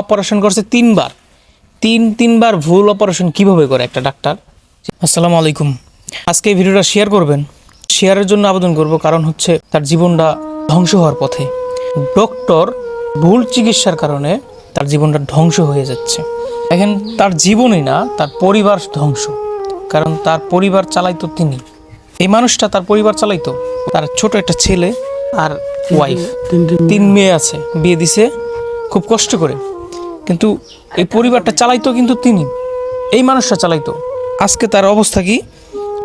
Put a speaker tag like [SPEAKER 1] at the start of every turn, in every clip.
[SPEAKER 1] Operation করছে তিনবার। তিন তিনবার ভুল অপারেশন কীভাবে করে একটা ডাক্তার? আসসালামু আলাইকুম। আজকে এই ভিডিওটা শেয়ার করবেন। শেয়ারের জন্য আবেদন করব কারণ হচ্ছে তার জীবনটা ধ্বংস হওয়ার পথে। ডক্টর ভুল চিকিৎসার কারণে তার জীবনটা ধ্বংস হয়ে যাচ্ছে। দেখেন তার জীবনই না তার পরিবার ধ্বংস। কারণ তার পরিবার চালাইতো তিনি। এই মানুষটা তার পরিবার চালাইতো। তার ছোট একটা ছেলে আর ওয়াইফ তিন মেয়ে আছে। বিয়ে দিছে। খুব কষ্ট করে। কিন্তু এই পরিবারটা চালাইতো কিন্তু তিনি। এই মানুষটা চালাইতো। আজকে তার অবস্থা কি?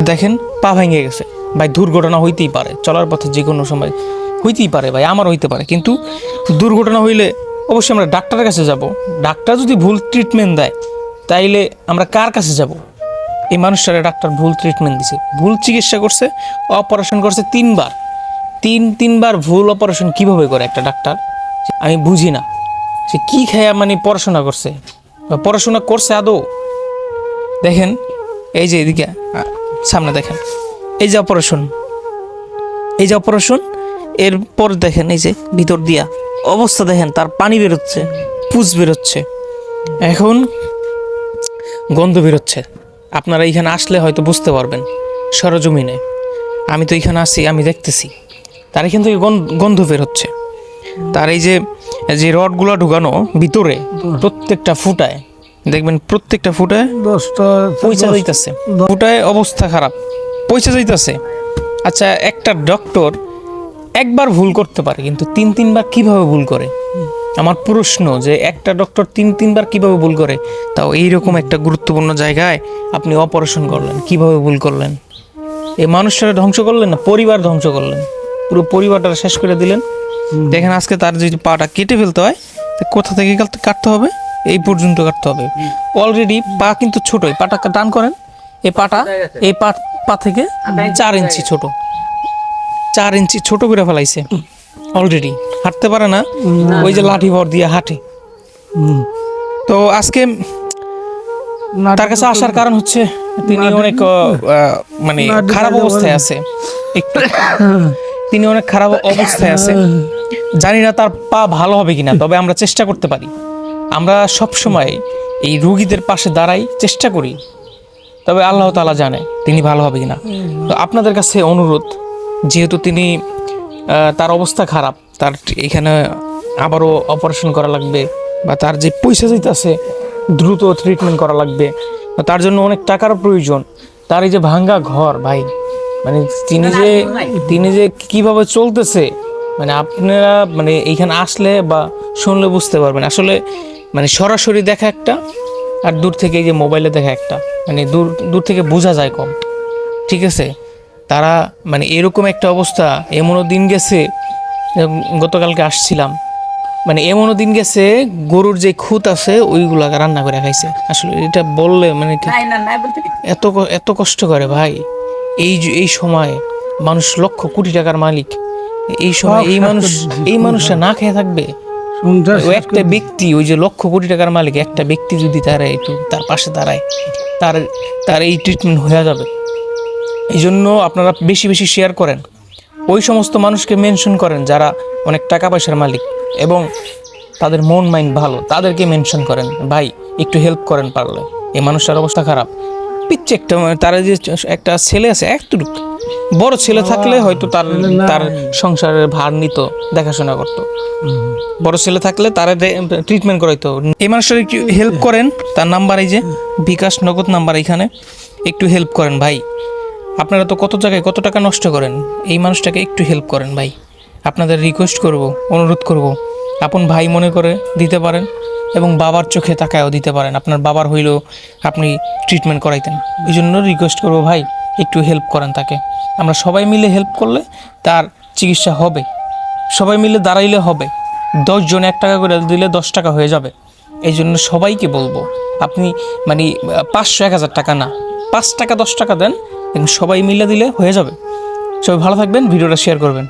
[SPEAKER 1] দেখেন, পা ভেঙে গেছে। ভাই, দুর্ঘটনা হইতেই পারে, চলার পথে যে কোনো সময়। হইতেই পারে ভাই আমার হইতে পারে। কিন্তু দুর্ঘটনা হইলে অবশ্যই আমরা ডাক্তারের কাছে যাব। ডাক্তার যদি ভুল ট্রিটমেন্ট দেয়, তাইলে আমরা কার কাছে যাব? এই মানুষটারে ডাক্তার ভুল ট্রিটমেন্ট দিছে। ভুল চিকিৎসা করছে অপারেশন করছে তিনবার। তিন, তিনবার ভুল অপারেশন কীভাবে করে একটা ডাক্তার? আমি বুঝি না। সে কি খেয়ে মানে পড়াশোনা করছে? বা পড়াশোনা করছে আদৌ? দেখেন, এই যে এদিকে সামনে দেখেন। এই যে অপারেশন, এই যে অপারেশন, এরপর দেখেন এই যে ভিতর দিয়া অবস্থা দেখেন, তার পানি বেরোচ্ছে, পুজ বেরোচ্ছে। এখন গন্ধ বেরোচ্ছে। আপনারা এইখানে আসলে হয়তো বুঝতে পারবেন, সরজমিনে। আমি তো এখানে আসি আমি দেখতেছি। তার এখান থেকে গন- গন্ধ বেরোচ্ছে। তার এই যে যে রডগুলো ঢুকানো ভিতরে প্রত্যেকটা ফুটায় দেখবেন প্রত্যেকটা ফুটায়
[SPEAKER 2] দশটা
[SPEAKER 1] পয়সা যাইতেছে। ফুটায় অবস্থা খারাপ পয়সা যাইতেছে। আচ্ছা একটা ডক্টর একবার ভুল করতে পারে কিন্তু তিন তিনবার কীভাবে ভুল করে? আমার প্রশ্ন যে একটা ডক্টর তিন তিনবার কীভাবে ভুল করে? তাও এইরকম একটা গুরুত্বপূর্ণ জায়গায় আপনি অপারেশন করলেন কীভাবে ভুল করলেন? এই মানুষটা ধ্বংস করলেন না পরিবার ধ্বংস করলেন? পুরো পরিবারটা শেষ করে দিলেন। দেখেন আজকে তার যদি পাটা কেটে ফেলতে হয় কোথা থেকে কাটতে হবে? এই পর্যন্ত কাটতে হবে। অলরেডি পা কিন্তু ছোটই পাটা টান করেন এই পাটা এই পা পা থেকে চার ইঞ্চি ছোট। চার ইঞ্চি ছোট করে ফেলাইছে। অলরেডি হাঁটতে পারে না ওই যে লাঠি ভর দিয়ে হাঁটে। তো আজকে তার কাছে আসার কারণ হচ্ছে তিনি অনেক মানে খারাপ অবস্থায় আছে। একটু তিনি অনেক খারাপ অবস্থায় আছে। জানি না তার পা ভালো হবে কিনা, তবে আমরা চেষ্টা করতে পারি। আমরা সব সময় এই রুগীদের পাশে দাঁড়াই, চেষ্টা করি। তবে আল্লাহ তাআলা জানে তিনি ভালো হবে কিনা। তো আপনাদের কাছে অনুরোধ, যেহেতু তিনি তার অবস্থা খারাপ, তার এখানে আবারও অপারেশন করা লাগবে বা তার যে পয়সা আছে দ্রুত ট্রিটমেন্ট করা লাগবে তার জন্য অনেক টাকার প্রয়োজন। তার এই যে ভাঙ্গা ঘর, ভাই মানে তিনি যে তিনি যে কীভাবে চলতেছে মানে আপনারা মানে এইখানে আসলে বা শুনলে বুঝতে পারবেন। আসলে মানে সরাসরি দেখা একটা আর দূর থেকে এই যে মোবাইলে দেখা একটা। মানে দূর দূর থেকে বোঝা যায় কম। ঠিক আছে? তারা মানে এরকম একটা অবস্থা এমনও দিন গেছে গতকালকে আসছিলাম। মানে এমনও দিন গেছে গরুর যে খুঁত আছে ওইগুলা রান্না করে খাইছে। আসলে এটা বললে মানে এত এত কষ্ট করে ভাই। এই যে- এই সময় মানুষ লক্ষ কোটি টাকার মালিক। এই সময় এই মানুষ এই মানুষটা না খেয়ে থাকবে? একটা ব্যক্তি ওই যে লক্ষ কোটি টাকার মালিক একটা ব্যক্তি যদি তার একটু তার পাশে দাঁড়ায় তার তার এই ট্রিটমেন্ট হয়ে যাবে। এই জন্য আপনারা বেশি বেশি শেয়ার করেন। ওই সমস্ত মানুষকে মেনশন করেন যারা অনেক টাকা পয়সার মালিক এবং তাদের মন মাইন্ড ভালো তাদেরকে মেনশন করেন। ভাই একটু হেল্প করেন পারলে এই মানুষটার অবস্থা খারাপ। পিচ্ছে একটা তারা যে একটা ছেলে আছে একটুক বড় ছেলে থাকলে হয়তো তার তার সংসারের ভার নিত, দেখাশোনা করতো। বড় ছেলে থাকলে তারা ট্রিটমেন্ট করাইতো। এই মানুষটার একটু হেল্প করেন, তার নাম্বার এই যে, বিকাশ নগদ নাম্বার এখানে একটু হেল্প করেন ভাই। আপনারা তো কত জায়গায় কত টাকা নষ্ট করেন, এই মানুষটাকে একটু হেল্প করেন ভাই। আপনাদের রিকোয়েস্ট করব, অনুরোধ করব। আপন ভাই মনে করে দিতে পারেন। এবং বাবার চোখে তাকায়ও দিতে পারেন। আপনার বাবার হইলেও আপনি ট্রিটমেন্ট করাইতেন। এই জন্য রিকোয়েস্ট করব ভাই, একটু হেল্প করেন তাকে। আমরা সবাই মিলে হেল্প করলে তার চিকিৎসা হবে। সবাই মিলে দাঁড়াইলে হবে। দশ জন এক টাকা করে দিলে দশ টাকা হয়ে যাবে। এই জন্য সবাইকে বলব, আপনি মানে পাঁচশো এক হাজার টাকা না, পাঁচ টাকা দশ টাকা দেন এবং সবাই মিলে দিলে হয়ে যাবে। সবাই ভালো থাকবেন, ভিডিওটা শেয়ার করবেন।